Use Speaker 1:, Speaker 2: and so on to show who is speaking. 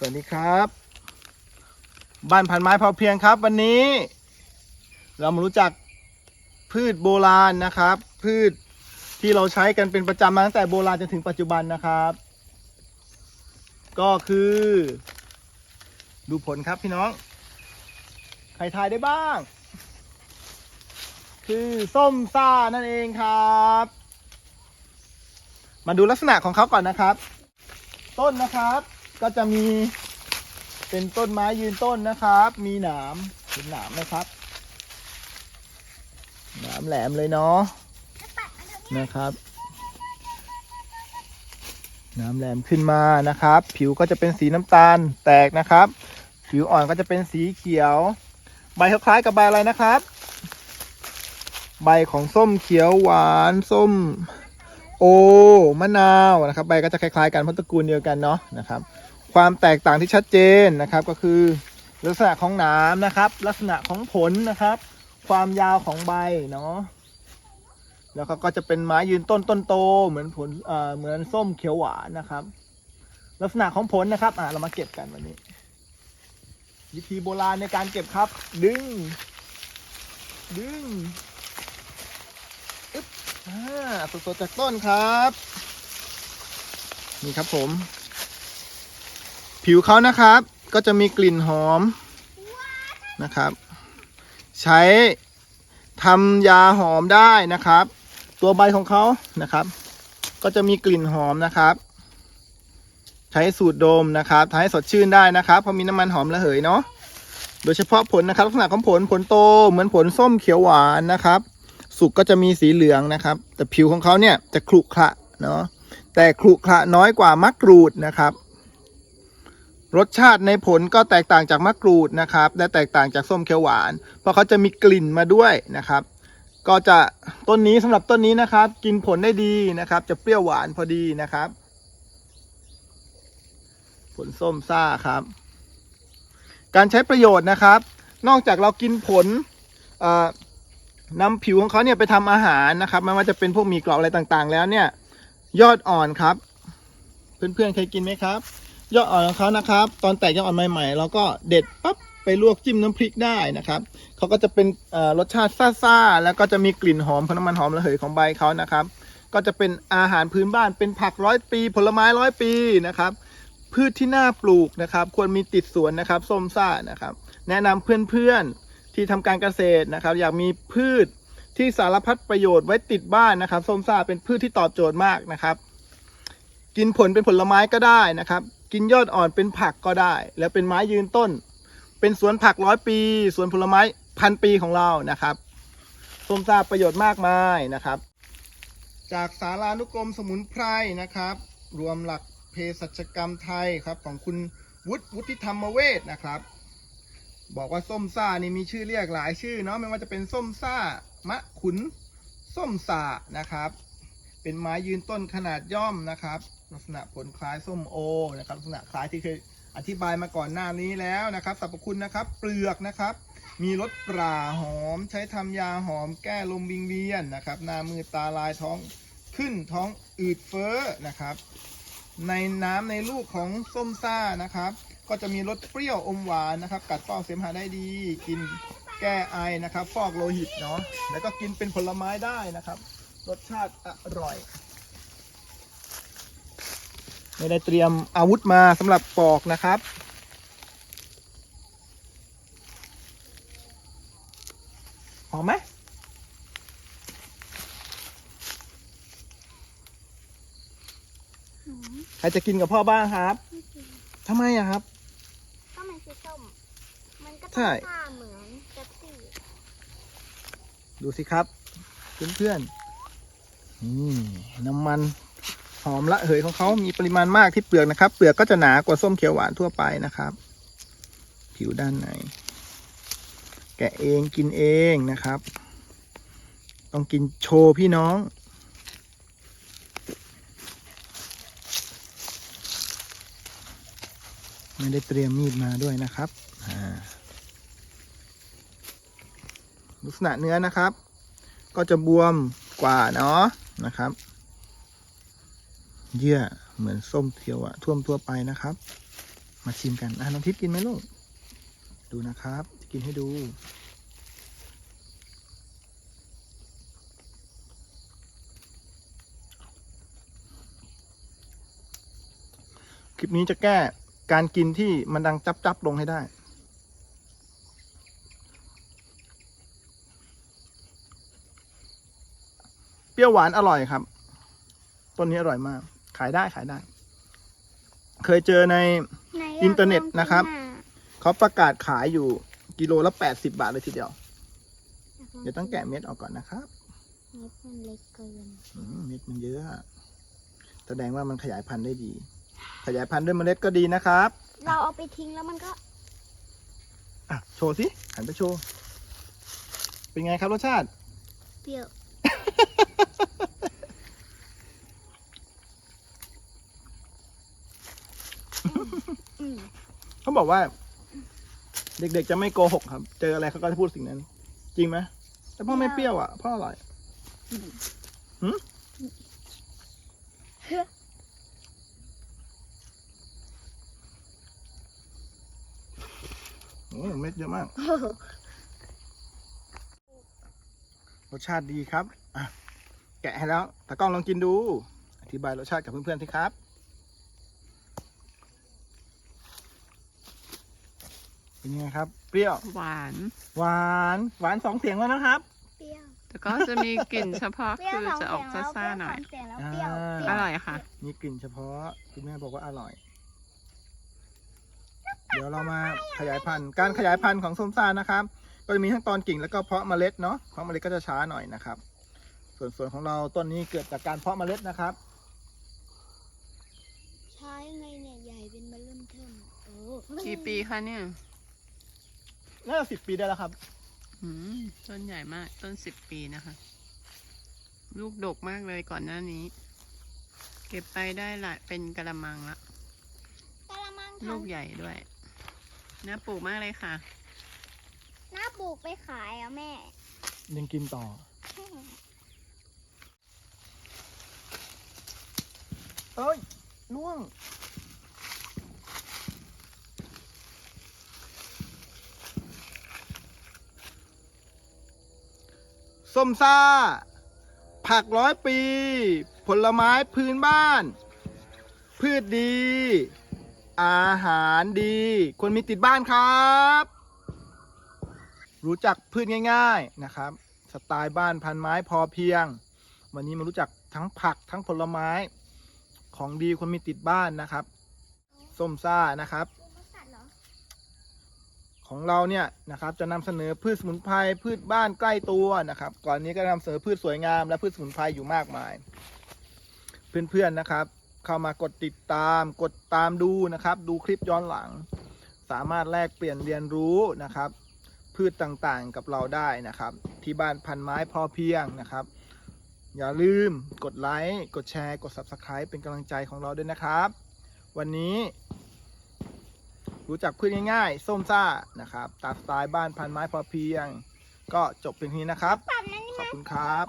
Speaker 1: สวัสดีครับ บ้านพันไม้พอเพียงครับ วันนี้ เรามารู้จักพืชโบราณนะครับ พืชที่เราใช้กันเป็นประจำมาตั้งแต่โบราณจนถึงปัจจุบันนะครับ ก็คือ ดูผลครับพี่น้อง ใครทายได้บ้าง คือส้มซ่านั่นเองครับ มาดูลักษณะของเขาก่อนนะครับ ต้นนะครับ ก็จะมีเป็นต้นไม้ยืนต้นนะครับ มีหนามเห็นหนามไหมครับ หนามแหลมเลยเนาะนะครับหนามแหลมขึ้นมานะครับ ผิวก็จะเป็นสีน้ำตาลแตกนะครับ ผิวอ่อนก็จะเป็นสีเขียว ใบคล้ายๆกับใบอะไรนะครับ ใบของส้มเขียวหวานส้ม โอมะนาวนะครับ ใบก็จะคล้ายๆกันเพราะตระกูลเดียวกันเนาะนะครับ ความแตกต่างที่ชัดเจนนะครับก็คือลักษณะของหนามนะครับ ลักษณะของผลนะครับ ความยาวของใบเนาะแล้วเขาก็จะเป็นไม้ยืนต้นต้นโต เหมือนผลเอ่อเหมือนส้มเขียวหวานนะครับ ลักษณะของผลนะครับอะเรามาเก็บกันวันนี้ วิธีโบราณในการเก็บครับ ดึง ดึงอ่าสดๆจากต้นครับ นี่ครับผม ผิวเขานะครับ ก็จะมีกลิ่นหอมนะครับ ใช้ทำยาหอมได้นะครับ ตัวใบของเขานะครับ ก็จะมีกลิ่นหอมนะครับ ใช้สูตรดมนะครับทำให้สดชื่นได้นะครับเพราะมีน้ำมันหอมระเหยเนาะโดยเฉพาะผลนะครับ ลักษณะของผลผลโตเหมือนผลส้มเขียวหวานนะครับ สุกก็จะมีสีเหลืองนะครับ แต่ผิวของเขาเนี่ยจะขรุขระเนาะแต่ขรุขระน้อยกว่ามะกรูดนะครับ รสชาติในผลก็แตกต่างจากมะกรูดนะครับและแตกต่างจากส้มเขียวหวาน เพราะเขาจะมีกลิ่นมาด้วยนะครับ ก็จะต้นนี้สำหรับต้นนี้นะครับ กินผลได้ดีนะครับ จะเปรี้ยวหวานพอดีนะครับ ผลส้มซ่าครับ การใช้ประโยชน์นะครับ นอกจากเรากินผลเอ่อนำผิวของเขาเนี่ยไปทำอาหารนะครับไม่ว่าจะเป็นพวกมีกรอบอะไรต่างๆ แล้วเนี่ย ยอดอ่อนครับ เพื่อนๆเคยกินไหมครับ ยอดอ่อนของเขานะครับ ตอนแตกยอดอ่อนใหม่ๆเราก็เด็ดปั๊บไปลวกจิ้มน้ำพริกได้นะครับเขาก็จะเป็นเอ่อรสชาติซ่าๆแล้วก็จะมีกลิ่นหอมของน้ำมันหอมระเหยของใบเขานะครับ ก็จะเป็นอาหารพื้นบ้านเป็นผักร้อยปี ผลไม้ร้อยปีนะครับ พืชที่น่าปลูกนะครับ ควรมีติดสวนนะครับส้มซ่านะครับ แนะนำเพื่อนๆที่ทำการเกษตรนะครับ อยากมีพืชที่สารพัดประโยชน์ไว้ติดบ้านนะครับส้มซ่าเป็นพืชที่ตอบโจทย์มากนะครับ กินผลเป็นผลไม้ก็ได้นะครับ กินยอดอ่อนเป็นผักก็ได้ แล้วเป็นไม้ยืนต้น เป็นสวนผักร้อยปีสวนผลไม้พันปีของเรานะครับส้มซาประโยชน์มากมายนะครับ จากสารานุกรมสมุนไพรนะครับ รวมหลักเภสัชกรรมไทยครับของคุณวุฒิวุฒิธรรมเวทนะครับ บอกว่าส้มซ่านี่มีชื่อเรียกหลายชื่อเนาะไม่ว่าจะเป็นส้มซ่ามะขุนส้มสานะครับ เป็นไม้ยืนต้นขนาดย่อมนะครับ ลักษณะผลคล้ายส้มโอนะครับลักษณะคล้ายที่เคยอธิบายมาก่อนหน้านี้แล้วนะครับสรรพคุณนะครับ เปลือกนะครับ มีรสปราหอม ใช้ทำยาหอมแก้ลมวิงเวียนนะครับหน้ามือตาลายท้องขึ้นท้องอืดเฟ้อนะครับ ในน้ำในลูกของส้มซ่านะครับ ก็จะมีรสเปรี้ยวอมหวานนะครับ กัดเป้าเสมหะได้ดี กินแก้ไอนะครับ ฟอกโลหิตเนาะแล้วก็กินเป็นผลไม้ได้นะครับ รสชาติอร่อย ไม่ได้เตรียมอาวุธมาสำหรับปอกนะครับ หอมไหม
Speaker 2: หืม
Speaker 1: ใครจะกินกับพ่อบ้างครับ
Speaker 2: ไม่กิน
Speaker 1: ทำไมอะครับ
Speaker 2: ก็มันคือส้ม มันก็
Speaker 1: ใช่
Speaker 2: ต้องซ่าเหมือนเป๊ปซี่
Speaker 1: ดูสิครับ เพื่อนๆนี่น้ำมันห อมละเหยของเขามีปริมาณมากที่เปลือกนะครับ เปลือกก็จะหนากว่าส้มเขียวหวานทั่วไปนะครับ ผิวด้านในแกะเองกินเองนะครับ ต้องกินโชว์พี่น้อง ไม่ได้เตรียมมีดมาด้วยนะครับลักษณะเนื้อนะครับ ก็จะบวมกว่าเนาะนะครับ เยื่อเหมือนส้มเขียวอะท่วมทั่วไปนะครับ มาชิมกันอะน้องทิพย์กินไหมลูกดูนะครับ จะกินให้ดู คลิปนี้จะแก้การกินที่มันดังจับจับๆลงให้ได้ เปรี้ยวหวานอร่อยครับ ต้นนี้อร่อยมาก ขายได้ขายได้ เคยเจอใน
Speaker 2: ไห
Speaker 1: อินเทอร์เน็ตนะครับ
Speaker 2: อยากลองกิ
Speaker 1: เขาประกาศขายอยู่กิโลละ80บาทเลยทีเดียว
Speaker 2: น่ะ
Speaker 1: เดี๋ยวต้องแกะเม็ดออกก่อนนะครับ
Speaker 2: เม็ดมันเล็กเกิน
Speaker 1: อืมเม็ดมันเยอะอะแสดงว่ามันขยายพันธุ์ได้ดี ขยายพันธุ์ด้วยเมล็ดก็ดีนะครับ
Speaker 2: เราเอาไปทิ้งแล้วมันก็
Speaker 1: อะ โชว์สิหันไปโชว์ เป็นไงครับรสชาติ
Speaker 2: เปรี้ยว อืม
Speaker 1: เขาบอกว่า เด็กๆจะไม่โกหกครับ เจออะไรเขาก็จะพูดสิ่งนั้น จริงไหมแต่พ่อไม่เปรี้ยวอะพ่ออร่อยหืมโอ้เม็ดเยอะมาก รสชาติดีครับ อะ แกะให้แล้วตากล้องลองกินดู อธิบายรสชาติกับเพื่อนๆสิครับ เป็นยังไงครับ เปรี้ยว
Speaker 3: หวาน
Speaker 1: หวาน หวานสองเสียงแล้วนะครับ
Speaker 2: เปรี้ยว
Speaker 3: แต่ก็จะมีกลิ่นเฉพาะ
Speaker 2: เปรี้ยว
Speaker 3: คือ
Speaker 2: สอง
Speaker 3: จะออก
Speaker 2: เสียงแล้ว
Speaker 3: ซ่าๆหน่อย
Speaker 2: เปรี้วสงเสียงแล้วเปรี้ยว
Speaker 1: อ่า
Speaker 2: เปรี้
Speaker 3: อ
Speaker 2: ยว
Speaker 3: ร่อยค่ะ
Speaker 1: มีกลิ่นเฉพาะคุณแม่บอกว่าอร่อย เดี๋ยวเรามาขยายพันธุ์ การขยายพันธุ์ของส้มซ่านะครับ ก็จะมีทั้งตอนกิ่งแล้วก็เพาะเมล็ดเนาะ เพาะเมล็ดก็จะช้าหน่อยนะครับ ส่วนส่วนของเราต้นนี้เกิดจากการเพาะเมล็ดนะครับ
Speaker 2: ใช้ไงเนี่ยใหญ่เป็นมาเริ่มเทิมโอ้
Speaker 3: กี่ปีคะเนี่ย
Speaker 1: น่าจะสิบปีได้แล้วครับ
Speaker 3: อืมต้นใหญ่มาก ต้นสิบปีนะคะ ลูกดกมากเลยก่อนหน้านี้ เก็บไปได้หลายเป็นกระมังละ
Speaker 2: กะละมัง
Speaker 3: ลูก
Speaker 2: ทำ
Speaker 3: ใหญ่ด้วยน่าปลูกมากเลยค่ะ
Speaker 2: น้าปลูกไปขายอะแม่
Speaker 1: ยังกินต่อ เอ้ยล่วง ส้มซ่า ผักร้อยปี ผลไม้พื้นบ้าน พืชดี อาหารดี คนมีติดบ้านครับ รู้จักพืชง่าย ๆนะครับ สไตล์บ้านพันไม้พอเพียง วันนี้มารู้จักทั้งผักทั้งผลไม้ของดีคนมีติดบ้านนะครับ ส้มซ่านะครับ
Speaker 2: ลูกเขาตัดเหรอ
Speaker 1: ของเราเนี่ยนะครับจะนำเสนอพืชสมุนไพรพืชบ้านใกล้ตัวนะครับ ก่อนนี้ก็นำเสนอพืชสวยงามและพืชสมุนไพรอยู่มากมาย เพื่อนๆนะครับ เข้ามากดติดตามกดตามดูนะครับ ดูคลิปย้อนหลัง สามารถแลกเปลี่ยนเรียนรู้นะครับ พืชต่างๆกับเราได้นะครับ ที่บ้านพันไม้พอเพียงนะครับ อย่าลืมกดไลค์กดแชร์ กด Subscribe เป็นกำลังใจของเราด้วยนะครับ วันนี้ รู้จักพืชง่ายๆ ส้มซ่านะครับตามสไตล์บ้านพันไม้พอเพียง ก็จบเพียงเท่านี้นะครับ
Speaker 2: ตัดนั่นนี่
Speaker 1: ขอบคุณครับ